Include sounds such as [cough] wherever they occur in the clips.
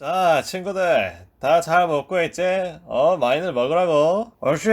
자, 친구들, 다 잘 먹고 있지? 어, 많이들 먹으라고. 어씨,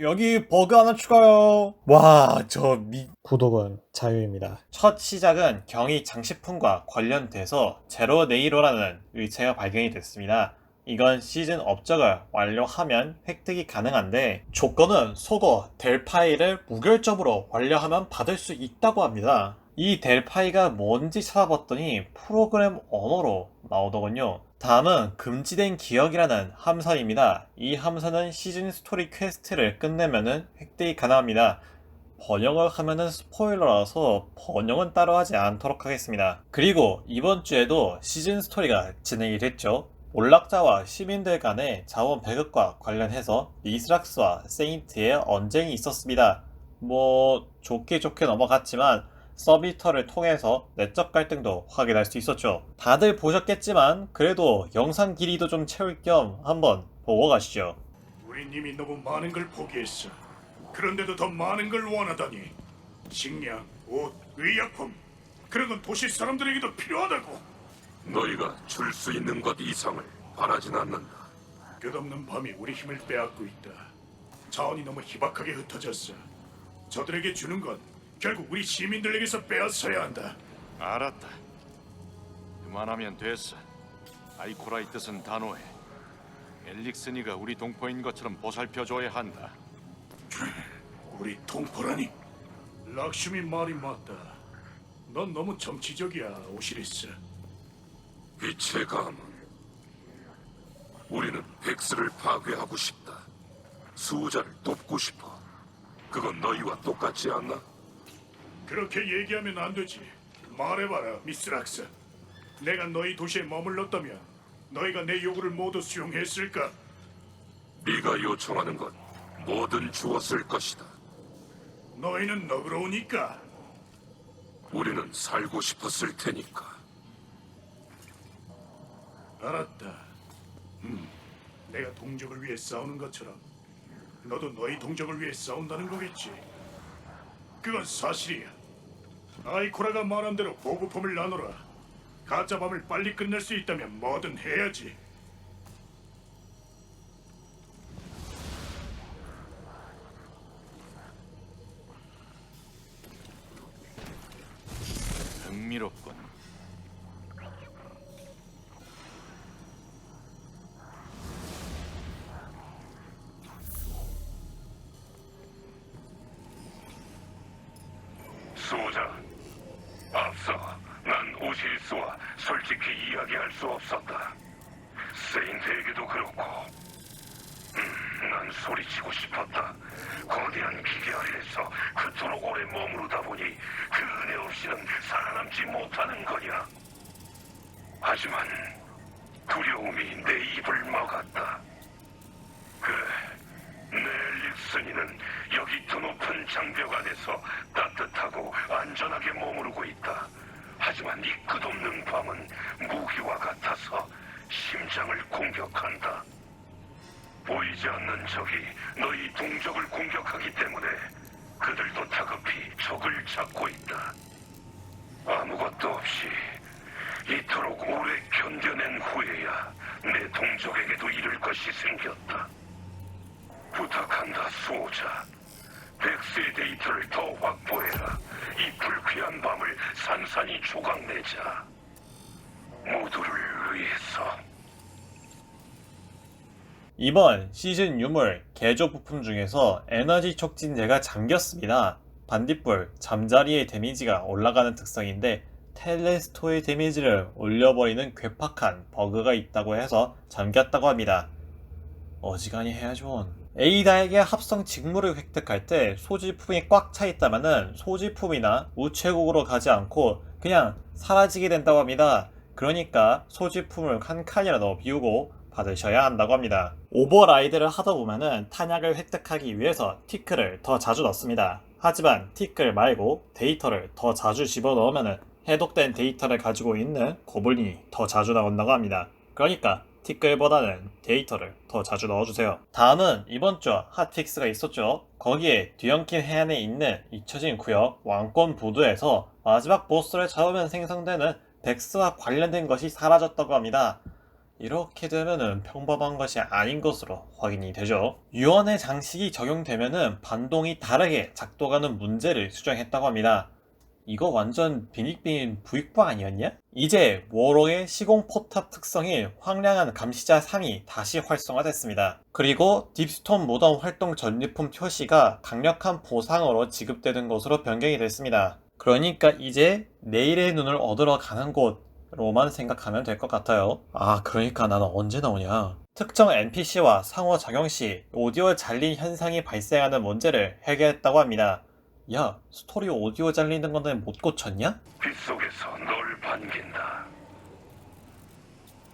여기 버그 하나 추가요. 와, 저 미... 구독은 자유입니다. 첫 시작은 경희 장식품과 관련돼서 제로 네이로라는 의체가 발견이 됐습니다. 이건 시즌 업적을 완료하면 획득이 가능한데 조건은 속어 델파이를 무결점으로 완료하면 받을 수 있다고 합니다. 이 델파이가 뭔지 찾아봤더니 프로그램 언어로 나오더군요. 다음은 금지된 기억이라는 함선입니다. 이 함선은 시즌 스토리 퀘스트를 끝내면은 획득이 가능합니다. 번역을 하면은 스포일러라서 번역은 따로 하지 않도록 하겠습니다. 그리고 이번 주에도 시즌 스토리가 진행이 됐죠. 몰락자와 시민들 간의 자원 배급과 관련해서 리스락스와 세인트의 언쟁이 있었습니다. 뭐 좋게 좋게 넘어갔지만 서비터를 통해서 내적 갈등도 확인할 수 있었죠. 다들 보셨겠지만 그래도 영상 길이도 좀 채울 겸 한번 보고 가시죠. 우린 이미 너무 많은 걸 포기했어. 그런데도 더 많은 걸 원하다니. 식량, 옷, 의약품 그런 건 도시 사람들에게도 필요하다고. 너희가 줄 수 있는 것 이상을 바라진 않는다. 끝없는 밤이 우리 힘을 빼앗고 있다. 자원이 너무 희박하게 흩어졌어. 저들에게 주는 건 결국 우리 시민들에게서 빼앗아야 한다. 알았다. 그만하면 됐어. 아이코라의 뜻은 단호해. 엘릭슨이가 우리 동포인 것처럼 보살펴줘야 한다. [laughs] 우리 동포라니. 락슈미 말이 맞다. 넌 너무 정치적이야, 오시리스. 빛의 가문. 우리는 백스를 파괴하고 싶다. 수호자를 돕고 싶어. 그건 너희와 똑같지 않나? 그렇게 얘기하면 안 되지. 말해봐라, 미스 락스. 내가 너희 도시에 머물렀다면 너희가 내 요구를 모두 수용했을까? 네가 요청하는 건 뭐든 주었을 것이다. 너희는 너그러우니까. 우리는 살고 싶었을 테니까. 알았다. 음, 내가 동족을 위해 싸우는 것처럼 너도 너희 동족을 위해 싸운다는 거겠지. 그건 사실이야. 아이코라가 말한 대로 보급품을 나눠라. 가짜 밤을 빨리 끝낼 수 있다면 뭐든 해야지. 난 오시리스와 솔직히 이야기할 수 없었다. 세인트에게도 그렇고, 음, 난 소리치고 싶었다. 거대한 기계 아래에서 그토록 오래 머무르다 보니 그 은혜 없이는 살아남지 못하는 거냐. 하지만 두려움이 내 입을 막았다. 그래, 넬릭슨이는 여기 더 높은 장벽 안에서 따뜻하고 안전하게 머무르고 있다. 하지만 이 끝없는 밤은 무기와 같아서 심장을 공격한다. 보이지 않는 적이 너희 동족을 공격하기 때문에 그들도 다급히 적을 찾고 있다. 아무것도 없이 이토록 오래 견뎌낸 후에야 내 동족에게도 이를 것이 생겼다. 부탁한다, 수호자. 백스의 데이터를 더 확보해라. 이 불쾌한 밤을 산산이 조각내자. 모두를 위해서. 이번 시즌 유물 개조 부품 중에서 에너지 촉진제가 잠겼습니다. 반딧불 잠자리의 데미지가 올라가는 특성인데 텔레스토의 데미지를 올려버리는 괴팍한 버그가 있다고 해서 잠겼다고 합니다. 어지간히 해야죠. 에이다에게 합성 직무를 획득할 때 소지품이 꽉 차 있다면은 소지품이나 우체국으로 가지 않고 그냥 사라지게 된다고 합니다. 그러니까 소지품을 한 칸이라도 비우고 받으셔야 한다고 합니다. 오버라이드를 하다 보면은 탄약을 획득하기 위해서 티크를 더 자주 넣습니다. 하지만 티클 말고 데이터를 더 자주 집어넣으면은 해독된 데이터를 가지고 있는 고블린이 더 자주 나온다고 합니다. 그러니까 티끌보다는 데이터를 더 자주 넣어주세요. 다음은 이번 주 핫픽스가 있었죠. 거기에 뒤엉킨 해안에 있는 잊혀진 구역 왕권 부두에서 마지막 보스를 잡으면 생성되는 백스와 관련된 것이 사라졌다고 합니다. 이렇게 되면은 평범한 것이 아닌 것으로 확인이 되죠. 유언의 장식이 적용되면은 반동이 다르게 작동하는 문제를 수정했다고 합니다. 이거 완전 빈익빈 부익부 아니었냐? 이제 워롱의 시공 포탑 특성인 황량한 감시자 3이 다시 활성화됐습니다. 그리고 딥스톤 모던 활동 전리품 표시가 강력한 보상으로 지급되는 것으로 변경이 됐습니다. 그러니까 이제 내일의 눈을 얻으러 가는 곳로만 생각하면 될 것 같아요. 아, 그러니까 나는 언제 나오냐? 특정 NPC와 상호 작용 시 오디오 잘린 현상이 발생하는 문제를 해결했다고 합니다. 야, 스토리 오디오 잘리는 건데 못 고쳤냐? 빗속에서 널 반긴다.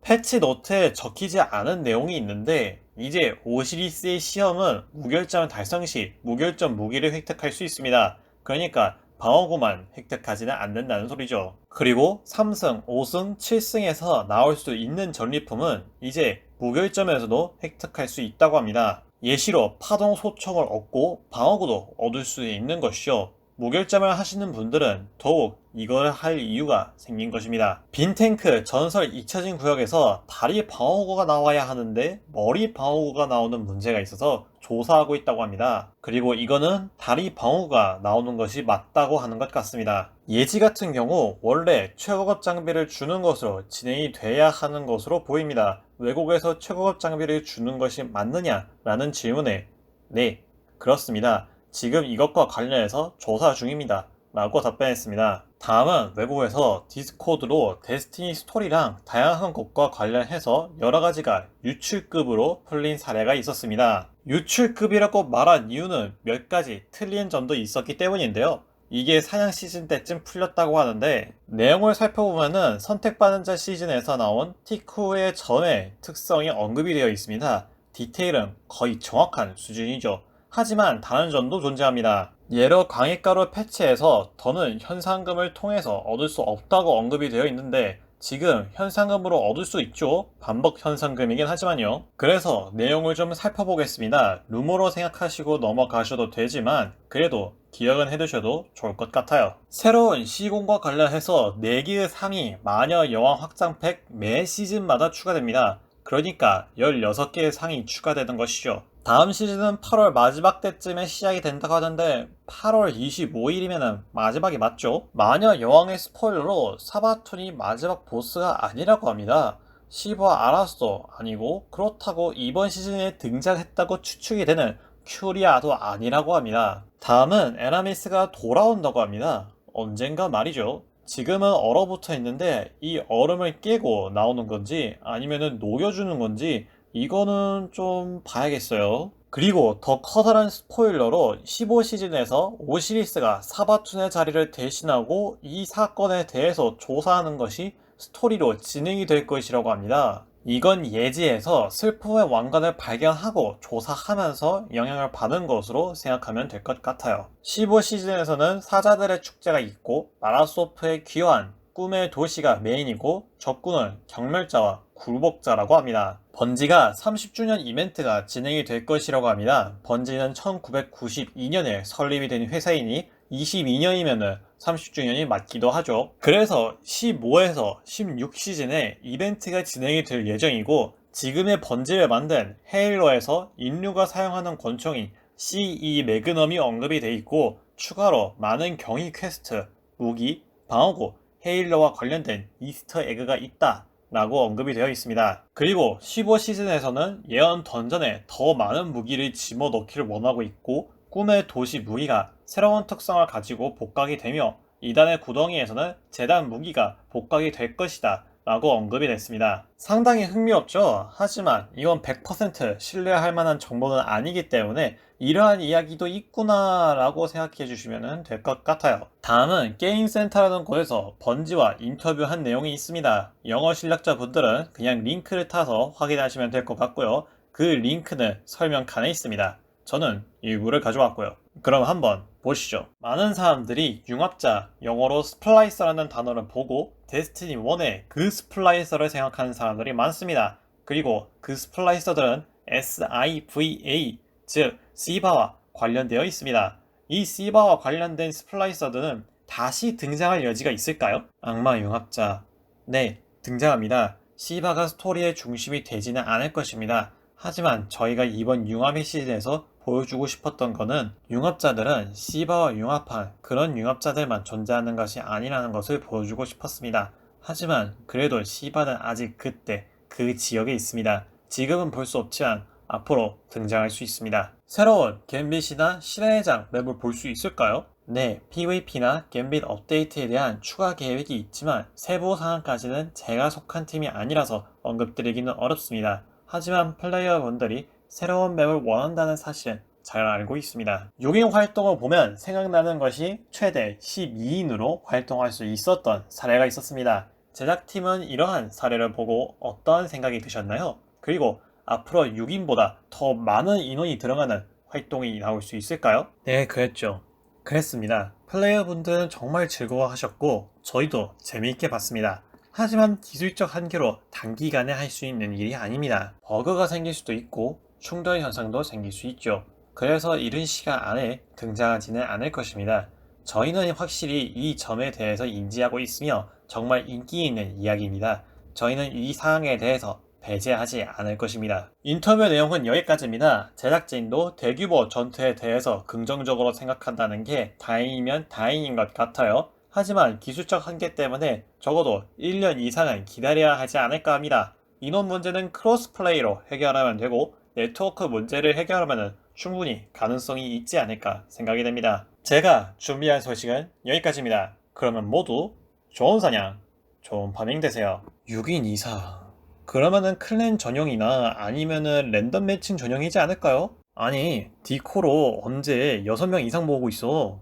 패치 노트에 적히지 않은 내용이 있는데 이제 오시리스의 시험은 무결점 달성 시 무결점 무기를 획득할 수 있습니다. 그러니까 방어구만 획득하지는 않는다는 소리죠. 그리고 3승, 5승, 7승에서 나올 수 있는 전리품은 이제 무결점에서도 획득할 수 있다고 합니다. 예시로 파동 소총을 얻고 방어구도 얻을 수 있는 것이요. 무결점을 하시는 분들은 더욱 이걸 할 이유가 생긴 것입니다. 빈 탱크 전설 잊혀진 구역에서 다리 방어구가 나와야 하는데 머리 방어구가 나오는 문제가 있어서 조사하고 있다고 합니다. 그리고 이거는 다리 방어구가 나오는 것이 맞다고 하는 것 같습니다. 예지 같은 경우 원래 최고급 장비를 주는 것으로 진행이 돼야 하는 것으로 보입니다. 외국에서 최고급 장비를 주는 것이 맞느냐라는 질문에 네, 그렇습니다. 지금 이것과 관련해서 조사 중입니다. 라고 답변했습니다. 다음은 외국에서 디스코드로 데스티니 스토리랑 다양한 것과 관련해서 여러 가지가 유출급으로 풀린 사례가 있었습니다. 유출급이라고 말한 이유는 몇 가지 틀린 점도 있었기 때문인데요. 이게 사냥 시즌 때쯤 풀렸다고 하는데 내용을 살펴보면은 선택받은 자 시즌에서 나온 티쿠의 전의 특성이 언급이 되어 있습니다. 디테일은 거의 정확한 수준이죠. 하지만 다른 점도 존재합니다. 예로 광해가루 패치에서 더는 현상금을 통해서 얻을 수 없다고 언급이 되어 있는데 지금 현상금으로 얻을 수 있죠. 반복 현상금이긴 하지만요. 그래서 내용을 좀 살펴보겠습니다. 루머로 생각하시고 넘어가셔도 되지만 그래도 기억은 해두셔도 좋을 것 같아요. 새로운 시공과 관련해서 4개의 상이 마녀 여왕 확장팩 매 시즌마다 추가됩니다. 그러니까 16개의 상이 추가되는 것이죠. 다음 시즌은 8월 마지막 때쯤에 시작이 된다고 하는데 8월 25일이면 마지막이 맞죠? 마녀 여왕의 스포일러로 사바툰이 마지막 보스가 아니라고 합니다. 시바 알았어 아니고 그렇다고 이번 시즌에 등장했다고 추측이 되는 큐리아도 아니라고 합니다. 다음은 에라미스가 돌아온다고 합니다. 언젠가 말이죠. 지금은 얼어붙어 있는데 이 얼음을 깨고 나오는 건지 아니면은 녹여주는 건지 이거는 좀 봐야겠어요. 그리고 더 커다란 스포일러로 15시즌에서 오시리스가 사바툰의 자리를 대신하고 이 사건에 대해서 조사하는 것이 스토리로 진행이 될 것이라고 합니다. 이건 예지에서 슬픔의 왕관을 발견하고 조사하면서 영향을 받은 것으로 생각하면 될 것 같아요. 15 시즌에서는 사자들의 축제가 있고 마라소프의 귀환, 꿈의 도시가 메인이고 적군은 경멸자와 굴복자라고 합니다. 번지가 30주년 이벤트가 진행이 될 것이라고 합니다. 번지는 1992년에 설립이 된 회사이니 22년이면 30주년이 맞기도 하죠. 그래서 15에서 16시즌에 이벤트가 진행이 될 예정이고 지금의 번지를 만든 헤일로에서 인류가 사용하는 권총인 CE 매그넘이 언급이 돼 있고 추가로 많은 경위 퀘스트, 무기, 방어구, 헤일러와 관련된 이스터 에그가 있다. 라고 언급이 되어 있습니다. 그리고 15시즌에서는 예언 던전에 더 많은 무기를 집어 넣기를 원하고 있고 꿈의 도시 무기가 새로운 특성을 가지고 복각이 되며 이단의 구덩이에서는 재단 무기가 복각이 될 것이다. 라고 언급이 됐습니다. 상당히 흥미롭죠? 하지만 이건 100% 신뢰할 만한 정보는 아니기 때문에 이러한 이야기도 있구나 라고 생각해 주시면 될 것 같아요. 다음은 게임센터라는 곳에서 번지와 인터뷰한 내용이 있습니다. 영어 실력자 분들은 그냥 링크를 타서 확인하시면 될 것 같고요. 그 링크는 설명칸에 있습니다. 저는 일부를 가져왔고요. 그럼 한번 보시죠. 많은 사람들이 융합자, 영어로 스플라이서라는 단어를 보고 데스티니 1의 그 스플라이서를 생각하는 사람들이 많습니다. 그리고 그 스플라이서들은 SIVA, 즉 시바와 관련되어 있습니다. 이 시바와 관련된 스플라이서들은 다시 등장할 여지가 있을까요? 악마 융합자. 네, 등장합니다. 시바가 스토리의 중심이 되지는 않을 것입니다. 하지만 저희가 이번 융합의 시즌에서 보여주고 싶었던 거는 융합자들은 시바와 융합한 그런 융합자들만 존재하는 것이 아니라는 것을 보여주고 싶었습니다. 하지만 그래도 시바는 아직 그때 그 지역에 있습니다. 지금은 볼 수 없지만 앞으로 등장할 수 있습니다. 새로운 갬빗이나 실화의 장 맵을 볼 수 있을까요? 네, PVP나 갬빗 업데이트에 대한 추가 계획이 있지만 세부 사항까지는 제가 속한 팀이 아니라서 언급드리기는 어렵습니다. 하지만 플레이어분들이 새로운 맵을 원한다는 사실은 잘 알고 있습니다. 6인 활동을 보면 생각나는 것이 최대 12인으로 활동할 수 있었던 사례가 있었습니다. 제작팀은 이러한 사례를 보고 어떠한 생각이 드셨나요? 그리고 앞으로 6인보다 더 많은 인원이 들어가는 활동이 나올 수 있을까요? 네, 그랬죠. 그랬습니다. 플레이어분들은 정말 즐거워하셨고 저희도 재미있게 봤습니다. 하지만 기술적 한계로 단기간에 할 수 있는 일이 아닙니다. 버그가 생길 수도 있고 충돌 현상도 생길 수 있죠. 그래서 이른 시간 안에 등장하지는 않을 것입니다. 저희는 확실히 이 점에 대해서 인지하고 있으며 정말 인기 있는 이야기입니다. 저희는 이 사항에 대해서 배제하지 않을 것입니다. 인터뷰 내용은 여기까지입니다. 제작진도 대규모 전투에 대해서 긍정적으로 생각한다는 게 다행이면 다행인 것 같아요. 하지만 기술적 한계 때문에 적어도 1년 이상은 기다려야 하지 않을까 합니다. 인원 문제는 크로스 플레이로 해결하면 되고 네트워크 문제를 해결하면 충분히 가능성이 있지 않을까 생각이 됩니다. 제가 준비한 소식은 여기까지입니다. 그러면 모두 좋은 사냥, 좋은 파밍 되세요. 6인 이상. 그러면은 클랜 전용이나 아니면은 랜덤 매칭 전용이지 않을까요? 아니, 디코로 언제 6명 이상 모으고 있어?